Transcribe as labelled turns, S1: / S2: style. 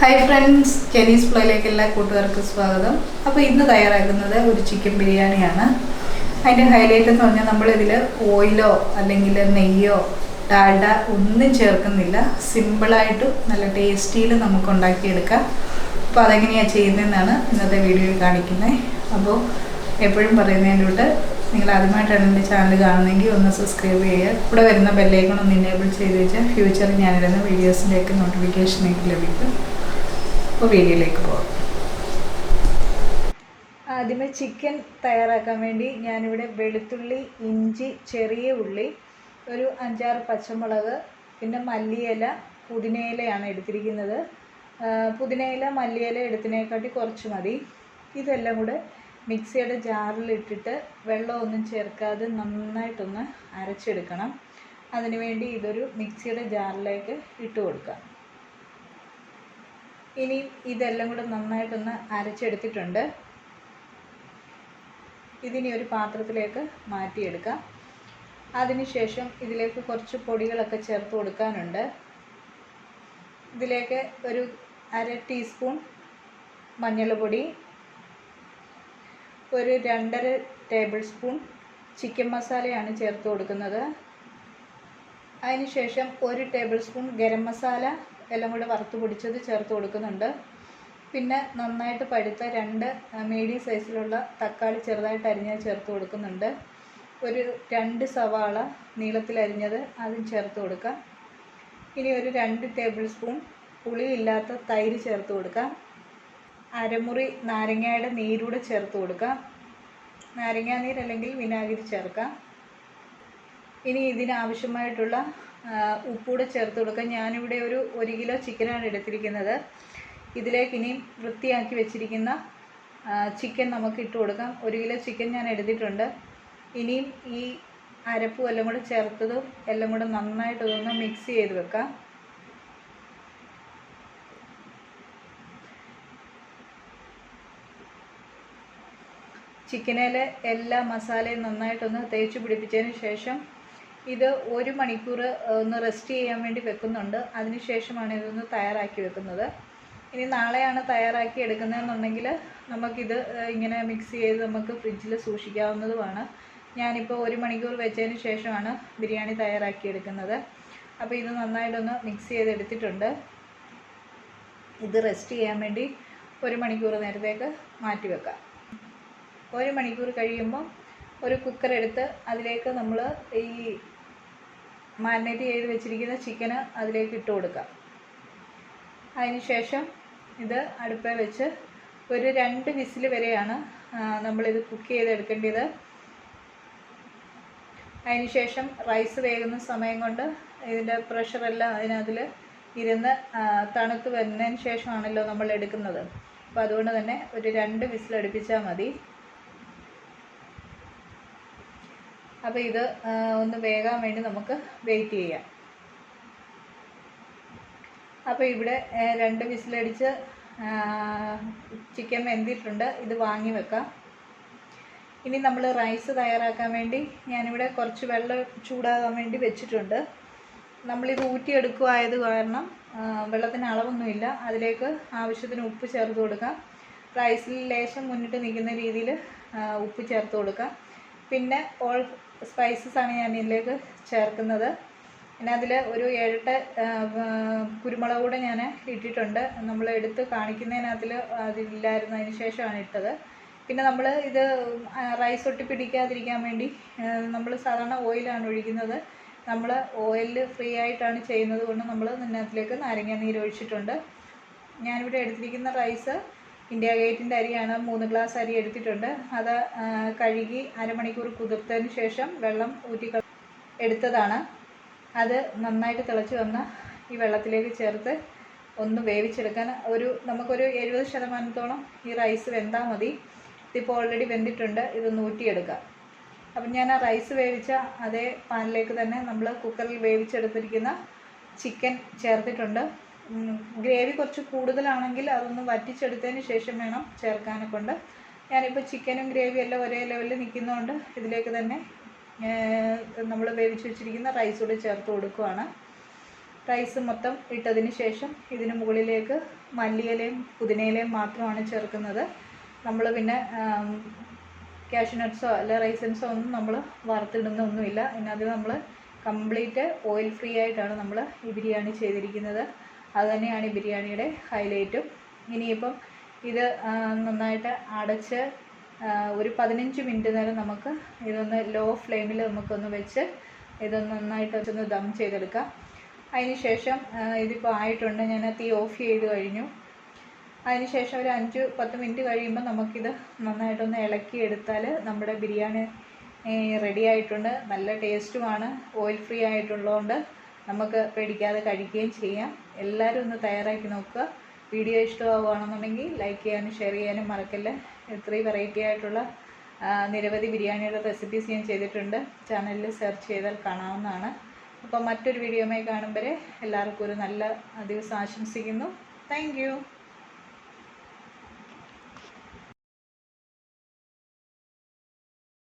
S1: Hi friends Chinese ഫ്ലോയിലേക്ക് എല്ലാ കൂട്ടുകാർക്കും സ്വാഗതം. അപ്പോൾ ഇന്ന് തയ്യാറാക്കുന്നത് ഒരു ചിക്കൻ ബിരിയാണിയാണ്. അതിന്റെ ഹൈലൈറ്റ് എന്ന് പറഞ്ഞാൽ നമ്മളിതിൽ ഓയിലോ അല്ലെങ്കിൽ നെയ്യോ ഡാൽഡ ഒന്നും ചേർക്കുന്നില്ല. സിമ്പിളായിട്ട് നല്ല ടേസ്റ്റിയിൽ നമുക്ക് ഉണ്ടാക്കിയെടുക്കാം. അപ്പോൾ അതെങ്ങനെയാണ് ചെയ്യുന്നതെന്നാണ് ഇന്നത്തെ വീഡിയോയിൽ കാണിക്കുന്നത്. അപ്പോൾ എപ്പോഴും പറയുന്നതിന്റെ നിങ്ങൾ ആദ്യമായിട്ടാണ് എന്റെ ചാനൽ കാണുന്നതെങ്കിൽ ഒന്ന് സബ്സ്ക്രൈബ് ചെയ്യുക. ഇവിടെ വരുന്ന ബെല്ലൈക്കൺ ഒന്ന് ഇനേബിൾ ചെയ്ത് വെച്ചാൽ ഫ്യൂച്ചറിൽ ഞാനിടുന്ന വീഡിയോസിന്റെയൊക്കെ നോട്ടിഫിക്കേഷൻ എനിക്ക് ലഭിക്കും. അപ്പോൾ വീഡിയോയിലേക്ക് പോകാം ആദ്യമേ ചിക്കൻ തയ്യാറാക്കാൻ വേണ്ടി ഞാനിവിടെ വെളുത്തുള്ളി ഇഞ്ചി ചെറിയ ഉള്ളി ഒരു അഞ്ചാറ് പച്ചമുളക് പിന്നെ മല്ലിയില പുതിനയിലയാണ് എടുത്തിരിക്കുന്നത്. പുതിനയില മല്ലിയില എടുത്തതിനെക്കാട്ടി കുറച്ച് മതി. ഇതെല്ലാം കൂടെ മിക്സിയുടെ ജാറിലിട്ടിട്ട് വെള്ളമൊന്നും ചേർക്കാതെ നന്നായിട്ടൊന്ന് അരച്ചെടുക്കണം. അതിനുവേണ്ടി ഇതൊരു മിക്സിയുടെ ജാറിലേക്ക് ഇട്ട് കൊടുക്കാം. ഇനി ഇതെല്ലാം കൂടെ നന്നായിട്ടൊന്ന് അരച്ചെടുത്തിട്ടുണ്ട്. ഇതിനി ഒരു പാത്രത്തിലേക്ക് മാറ്റിയെടുക്കാം. അതിനുശേഷം ഇതിലേക്ക് കുറച്ച് പൊടികളൊക്കെ ചേർത്ത് കൊടുക്കാനുണ്ട്. ഇതിലേക്ക് ഒരു അര ടീസ്പൂൺ മഞ്ഞൾപ്പൊടി ഒരു രണ്ടര ടേബിൾ സ്പൂൺ ചിക്കൻ മസാലയാണ് ചേർത്ത് കൊടുക്കുന്നത്. അതിനുശേഷം ഒരു ടേബിൾ സ്പൂൺ ഗരം മസാല എല്ലാം കൂടെ വറുത്ത് പൊടിച്ചത് ചേർത്ത് കൊടുക്കുന്നുണ്ട്. പിന്നെ നന്നായിട്ട് പഴുത്ത രണ്ട് മീഡിയം സൈസിലുള്ള തക്കാളി ചെറുതായിട്ട് അരിഞ്ഞത് ചേർത്ത് കൊടുക്കുന്നുണ്ട്. ഒരു രണ്ട് സവാള നീളത്തിൽ അരിഞ്ഞത് അതും ചേർത്ത് കൊടുക്കാം. ഇനി ഒരു രണ്ട് ടേബിൾ സ്പൂൺ പുളിയില്ലാത്ത തൈര് ചേർത്ത് കൊടുക്കാം. അരമുറി നാരങ്ങയുടെ നീരൂടെ ചേർത്ത് കൊടുക്കാം. നാരങ്ങാ നീര് അല്ലെങ്കിൽ വിനാഗിരി ചേർക്കാം. ഇനി ഇതിനാവശ്യമായിട്ടുള്ള ഉപ്പൂടെ ചേർത്ത് കൊടുക്കുക. ഞാനിവിടെ ഒരു ഒരു കിലോ ചിക്കനാണ് എടുത്തിരിക്കുന്നത്. ഇതിലേക്ക് ഇനി വൃത്തിയാക്കി വെച്ചിരിക്കുന്ന ചിക്കൻ നമുക്ക് ഇട്ട് കൊടുക്കാം. ഒരു കിലോ ചിക്കൻ ഞാൻ എടുത്തിട്ടുണ്ട്. ഇനിയും ഈ അരപ്പും എല്ലാം കൂടെ ചേർത്തതും എല്ലാം കൂടെ നന്നായിട്ട് ഇതൊന്ന് മിക്സ് ചെയ്ത് വെക്കാം. ചിക്കനിൽ എല്ലാ മസാലയും നന്നായിട്ടൊന്ന് തേച്ച് പിടിപ്പിച്ചതിന് ശേഷം ഇത് ഒരു മണിക്കൂർ ഒന്ന് റെസ്റ്റ് ചെയ്യാൻ വേണ്ടി വെക്കുന്നുണ്ട്. അതിനുശേഷമാണ് ഇതൊന്ന് തയ്യാറാക്കി വെക്കുന്നത് ഇനി നാളെയാണ് തയ്യാറാക്കി എടുക്കുന്നതെന്നുണ്ടെങ്കിൽ നമുക്കിത് ഇങ്ങനെ മിക്സ് ചെയ്ത് നമുക്ക് ഫ്രിഡ്ജിൽ സൂക്ഷിക്കാവുന്നതുമാണ്. ഞാനിപ്പോൾ ഒരു മണിക്കൂർ വെച്ചതിന് ശേഷമാണ് ബിരിയാണി തയ്യാറാക്കി എടുക്കുന്നത്. അപ്പോൾ ഇത് നന്നായിട്ടൊന്ന് മിക്സ് ചെയ്തെടുത്തിട്ടുണ്ട്. ഇത് റെസ്റ്റ് ചെയ്യാൻ വേണ്ടി ഒരു മണിക്കൂർ നേരത്തേക്ക് മാറ്റി വെക്കാം. ഒരു മണിക്കൂർ കഴിയുമ്പോൾ ഒരു കുക്കർ എടുത്ത് അതിലേക്ക് നമ്മൾ ഈ മാരിനേറ്റ് ചെയ്ത് വെച്ചിരിക്കുന്ന ചിക്കന് അതിലേക്ക് ഇട്ട് കൊടുക്കാം. അതിനുശേഷം ഇത് അടുപ്പിൽ വെച്ച് ഒരു രണ്ട് വിസിൽ വരെയാണ് നമ്മളിത് കുക്ക് ചെയ്തെടുക്കേണ്ടത്. അതിന് ശേഷം റൈസ് വേകുന്ന സമയം കൊണ്ട് ഇതിന്റെ പ്രഷറെല്ലാം അതിനതിൽ ഇരുന്ന് തണുത്ത് വരുന്നതിന് ശേഷമാണല്ലോ നമ്മൾ എടുക്കുന്നത്. അപ്പോൾ അതുകൊണ്ട് തന്നെ ഒരു രണ്ട് വിസിൽ അടുപ്പിച്ചാൽ മതി. അപ്പോൾ ഇത് ഒന്ന് വേകാൻ വേണ്ടി നമുക്ക് വെയിറ്റ് ചെയ്യാം. അപ്പോൾ ഇവിടെ രണ്ട് വിസിലടിച്ച് ചിക്കൻ വെന്തിട്ടുണ്ട്. ഇത് വാങ്ങി വെക്കാം. ഇനി നമ്മൾ റൈസ് തയ്യാറാക്കാൻ വേണ്ടി ഞാനിവിടെ കുറച്ച് വെള്ളം ചൂടാകാൻ വേണ്ടി വെച്ചിട്ടുണ്ട്. നമ്മളിത് ഊറ്റിയെടുക്കുമായത് കാരണം വെള്ളത്തിന് അളവൊന്നുമില്ല. അതിലേക്ക് ആവശ്യത്തിന് ഉപ്പ് ചേർത്ത് കൊടുക്കാം. റൈസിൽ ലേശം മുന്നിട്ട് നിൽക്കുന്ന രീതിയിൽ ഉപ്പ് ചേർത്ത് കൊടുക്കാം. പിന്നെ ഓൾ സ്പൈസസാണ് ഞാൻ ഇതിലേക്ക് ചേർക്കുന്നത്. പിന്നെ അതിൽ ഒരു ഏഴെട്ട് കുരുമുളക് കൂടെ ഞാൻ ഇട്ടിട്ടുണ്ട്. നമ്മൾ എടുത്ത് കാണിക്കുന്നതിനകത്തിൽ അതില്ലായിരുന്നു അതിന് ശേഷമാണ് ഇട്ടത്. പിന്നെ നമ്മൾ ഇത് റൈസ് ഒട്ടി പിടിക്കാതിരിക്കാൻ വേണ്ടി നമ്മൾ സാധാരണ ഓയിലാണ് ഒഴിക്കുന്നത്. നമ്മൾ ഓയിൽ ഫ്രീ ആയിട്ടാണ് ചെയ്യുന്നത് കൊണ്ട് നമ്മൾ ഇതിനകത്തിലേക്ക് നാരങ്ങ നീര് ഒഴിച്ചിട്ടുണ്ട്. ഞാനിവിടെ എടുത്തിരിക്കുന്ന റൈസ് ഇന്ത്യ ഗേറ്റിന്റെ അരിയാണ് മൂന്ന് ഗ്ലാസ് അരി എടുത്തിട്ടുണ്ട്. അത് കഴുകി അരമണിക്കൂർ കുതിർത്തതിന് ശേഷം വെള്ളം ഊറ്റി എടുത്തതാണ്. അത് നന്നായിട്ട് തിളച്ച് വന്ന് ഈ വെള്ളത്തിലേക്ക് ചേർത്ത് ഒന്ന് വേവിച്ചെടുക്കാൻ. ഒരു നമുക്കൊരു എഴുപത് ശതമാനത്തോളം ഈ റൈസ് വെന്താൽ മതി. ഇതിപ്പോൾ ഓൾറെഡി വെന്തിട്ടുണ്ട്. ഇതൊന്ന് ഊറ്റിയെടുക്കാം. അപ്പം ഞാൻ ആ റൈസ് വേവിച്ച അതേ പാനിലേക്ക് തന്നെ നമ്മൾ കുക്കറിൽ വേവിച്ചെടുത്തിരിക്കുന്ന ചിക്കൻ ചേർത്തിട്ടുണ്ട്. ഗ്രേവി കുറച്ച് കൂടുതലാണെങ്കിൽ അതൊന്ന് വറ്റിച്ചെടുത്തതിന് ശേഷം വേണം ചേർക്കാനെ കൊണ്ട്. ഞാനിപ്പോൾ ചിക്കനും ഗ്രേവിയും എല്ലാം ഒരേ ലെവലിൽ നിൽക്കുന്നതുകൊണ്ട് ഇതിലേക്ക് തന്നെ നമ്മൾ വേവിച്ച് വെച്ചിരിക്കുന്ന റൈസ് കൂടി ചേർത്ത് കൊടുക്കുവാണ്. റൈസ് മൊത്തം ഇട്ടതിന് ശേഷം ഇതിന് മുകളിലേക്ക് മല്ലിയിലയും പുതിനയിലയും മാത്രമാണ് ചേർക്കുന്നത്. നമ്മൾ പിന്നെ കാഷ്യൂനട്ട്സോ അല്ല റൈസൻസോ ഒന്നും നമ്മൾ വറുത്തിടുന്നൊന്നുമില്ല. ഇതിനകത്ത് നമ്മൾ കംപ്ലീറ്റ് ഓയിൽ ഫ്രീ ആയിട്ടാണ് നമ്മൾ ഈ ബിരിയാണി ചെയ്തിരിക്കുന്നത്. അത് തന്നെയാണ് ഈ ബിരിയാണിയുടെ ഹൈലൈറ്റും. ഇനിയിപ്പം ഇത് നന്നായിട്ട് അടച്ച് ഒരു പതിനഞ്ച് മിനിറ്റ് നേരം നമുക്ക് ഇതൊന്ന് ലോ ഫ്ലെയിമിൽ നമുക്കൊന്ന് വെച്ച് ഇതൊന്ന് നന്നായിട്ട് ഒന്ന് ദം ചെയ്തെടുക്കാം. അതിന് ശേഷം ഇതിപ്പോൾ ആയിട്ടുണ്ട്. ഞാൻ തീ ഓഫ് ചെയ്ത് കഴിഞ്ഞു. അതിന് ശേഷം ഒരു അഞ്ച് പത്ത് മിനിറ്റ് കഴിയുമ്പോൾ നമുക്കിത് നന്നായിട്ടൊന്ന് ഇളക്കി എടുത്താൽ നമ്മുടെ ബിരിയാണി റെഡി ആയിട്ടുണ്ട്. നല്ല ടേസ്റ്റുമാണ്. ഓയിൽ ഫ്രീ ആയിട്ടുള്ളതുകൊണ്ട് നമുക്ക് പേടിക്കാതെ കഴിക്കുകയും ചെയ്യാം. എല്ലാവരും ഒന്ന് തയ്യാറാക്കി നോക്കുക. വീഡിയോ ഇഷ്ടമാവുകയാണെന്നുണ്ടെങ്കിൽ ലൈക്ക് ചെയ്യാനും ഷെയർ ചെയ്യാനും മറക്കല്ലേ? ഇത്രയും വെറൈറ്റി ആയിട്ടുള്ള നിരവധി ബിരിയാണിയുടെ റെസിപ്പീസ് ഞാൻ ചെയ്തിട്ടുണ്ട്. ചാനലിൽ സെർച്ച് ചെയ്താൽ കാണാവുന്നതാണ്. അപ്പോൾ മറ്റൊരു വീഡിയോയുമായി കാണുമ്പോൾ എല്ലാവർക്കും ഒരു നല്ല ദിവസം ആശംസിക്കുന്നു. താങ്ക്